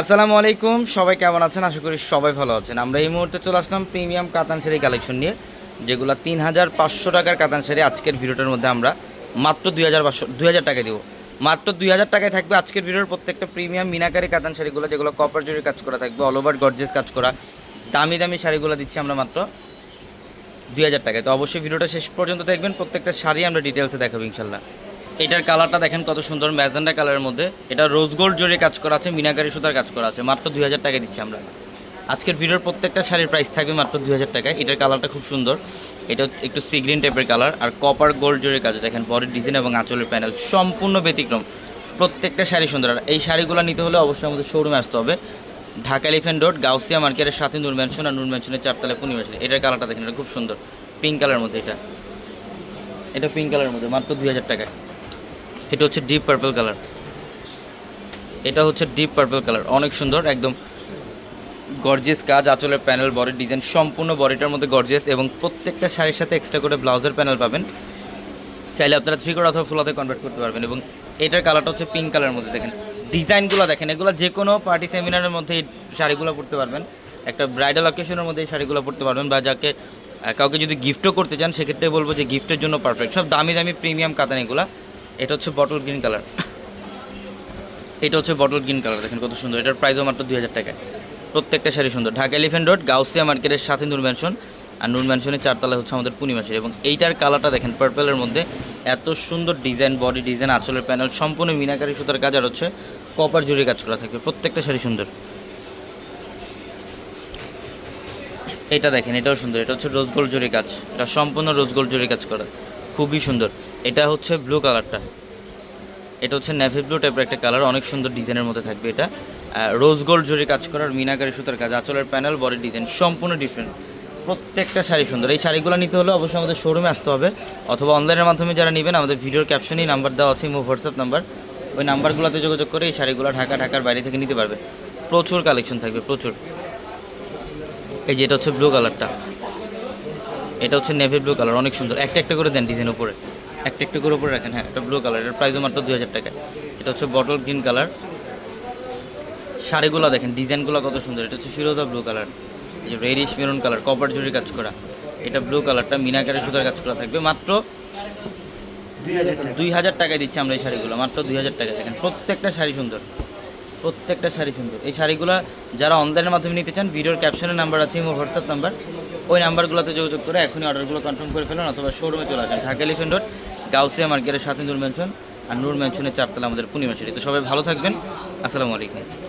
আসসালামু আলাইকুম, সবাই কেমন আছেন? আশা করি সবাই ভালো আছেন। আমরা এই মুহূর্তে চলে আসলাম প্রিমিয়াম কাতান শাড়ি কালেকশন নিয়ে, যেগুলো তিন হাজার পাঁচশো টাকার কাতান শাড়ি আজকের ভিডিওটার মধ্যে আমরা মাত্র দুই হাজার পাঁচশো দুই হাজার টাকায় দিব। মাত্র দুই হাজার টাকায় থাকবে আজকের ভিডিওর প্রত্যেকটা প্রিমিয়াম মিনাকারি কাতান শাড়িগুলো, যেগুলো কপার জরির কাজ করা থাকবে অল ওভার গর্জেস কাজ করা, দামি দামি শাড়িগুলো দিচ্ছি আমরা মাত্র দুই হাজার টাকায়। তো অবশ্যই ভিডিওটা শেষ পর্যন্ত দেখবেন, প্রত্যেকটা শাড়ি আমরা ডিটেলসে দেখাবো ইনশাল্লাহ এটার কালারটা দেখেন কত সুন্দর, ম্যাজেন্ডা কালারের মধ্যে। এটা রোজ গোল্ড জোরে কাজ করা আছে, মিনাকারি সুতার কাজ করা আছে। মাত্র দুই হাজার টাকা দিচ্ছি আমরা। আজকের ভিডিওর প্রত্যেকটা শাড়ির প্রাইস থাকবে মাত্র দুই হাজার টাকায়। এটার কালারটা খুব সুন্দর। এটা একটু সিগ্রিন টাইপের কালার। আর কপার গোল্ড জোরে কাজ, দেখেন বডির ডিজাইন এবং আঁচলের প্যানেল সম্পূর্ণ ব্যতিক্রম। প্রত্যেকটা শাড়ি সুন্দর। আর এই শাড়িগুলো নিতে হলে অবশ্যই আমাদের শোরুমে আসতে হবে। ঢাকা এলিফেন্ট রোড গাউসিয়া মার্কেটের সাথে নূর ম্যানশন আর নূর ম্যানশনের চারতলায় পূর্ণিমাশন এটার কালারটা দেখেন, এটা খুব সুন্দর। পিঙ্ক কালারের মধ্যে এটা। এটা পিঙ্ক কালারের মধ্যে, মাত্র দুই হাজার টাকায়। এটা হচ্ছে ডিপ পার্পল কালার এটা হচ্ছে ডিপ পার্পল কালার অনেক সুন্দর, একদম গর্জিয়াস কাজ, আঁচলের প্যানেল বডির ডিজাইন সম্পূর্ণ বডিটার মধ্যে গর্জিয়াস এবং প্রত্যেকটা শাড়ির সাথে এক্সট্রা করে ব্লাউজের প্যানেল পাবেন। চাইলে আপনারা থ্রি কোড অথবা ফুলাতে কনভার্ট করতে পারবেন এবং এটার কালারটা হচ্ছে পিঙ্ক কালারের মধ্যে দেখেন। ডিজাইনগুলো দেখেন, এগুলো যে কোনো পার্টি সেমিনারের মধ্যে এই শাড়িগুলো পরতে পারবেন। একটা ব্রাইডাল অকেশনের মধ্যে এই শাড়িগুলো পরতে পারবেন বা যাকে কাউকে যদি গিফটও করতে চান, সেক্ষেত্রে বলব যে গিফটের জন্য পারফেক্ট সব দামি দামি প্রিমিয়াম কাতান এগুলো। এটা হচ্ছে বটল গ্রিন কালার এটা হচ্ছে বটল গ্রিন কালার দেখেন কত সুন্দর। এটার প্রাইসও মাত্র দুই হাজার টাকায়। প্রত্যেকটা শাড়ি সুন্দর। ঢাকা এলিফেন্ট রোড গাউসিয়া মার্কেটের সাথে নূর ম্যানশন আর নূর ম্যানশনের চারতলা হচ্ছে আমাদের পূর্ণিমাসের এবং এইটার কালারটা দেখেন পার্পেলের মধ্যে এত সুন্দর ডিজাইন বডি ডিজাইন আঁচলের প্যানেল সম্পূর্ণ মিনাকারি সুতার কাজ আর হচ্ছে কপার জুড়ে কাজ করা থাকবে। প্রত্যেকটা শাড়ি সুন্দর। এটা দেখেন, এটাও সুন্দর। এটা হচ্ছে রোজ গোল্ড জরি কাজ। এটা সম্পূর্ণ রোজ গোল্ড জরি কাজ করা। খুবই সুন্দর। এটা হচ্ছে ব্লু কালারটা এটা হচ্ছে নেভি ব্লু টাইপের একটা কালার অনেক সুন্দর ডিজাইনের মধ্যে থাকবে এটা। রোজ গোল্ড জরি কাজ করার মিনাকারি সুতার কাজ, আঁচলের প্যানেল বডি ডিজাইন সম্পূর্ণ ডিফারেন্ট প্রত্যেকটা শাড়ি সুন্দর। এই শাড়িগুলো নিতে হলে অবশ্যই আমাদের শোরুমে আসতে হবে। অথবা অনলাইনের মাধ্যমে যারা নেবেন, আমাদের ভিডিওর ক্যাপশনেই নাম্বার দেওয়া আছে মো হোয়াটসঅ্যাপ নাম্বার ওই নাম্বারগুলোতে যোগাযোগ করে এই শাড়িগুলো ঢাকা, ঢাকার বাইরে থেকে নিতে পারবে। প্রচুর কালেকশন থাকবে, প্রচুর। এই যে এটা হচ্ছে ব্লু কালারটা এটা হচ্ছে নেভি ব্লু কালার অনেক সুন্দর। একটা একটা করে দেন ডিজাইন উপরে। একটা একটা করে উপরে রাখেন হ্যাঁ এটা ব্লু কালারের প্রাইসও মাত্র দুই হাজার টাকা। এটা হচ্ছে বটল গ্রিন কালার শাড়িগুলো দেখেন ডিজাইনগুলো কত সুন্দর। এটা হচ্ছে ফিরোজা ব্লু কালার এই যে রেডিশ মেরুন কালার কপার জুড়ি কাজ করা। এটা ব্লু কালারটা মিনাকারের সুতার কাজ করা থাকবে। মাত্র দুই হাজার টাকায় দিচ্ছি আমরা এই শাড়িগুলো মাত্র দুই হাজার টাকা দেখেন প্রত্যেকটা শাড়ি সুন্দর। প্রত্যেকটা শাড়ি সুন্দর। এই শাড়িগুলো যারা অনলাইনের মাধ্যমে নিতে চান, ভিডিওর ক্যাপশনের নাম্বার আছে এবং হোয়াটসঅ্যাপ নাম্বার ওই নাম্বারগুলোতে যোগাযোগ করে এখনই অর্ডারগুলো কনফার্ম করে ফেলুন অথবা শোরুমে চলে আসেন। ঢাকা এলিফেন্ট রোড গাউসিয়া মার্কেটের সাথে নূর ম্যানশন আর নূর ম্যানশনের চারতলা আমাদের পূর্ণিমা শাড়ি তো সবাই ভালো থাকবেন। আসসালামু আলাইকুম।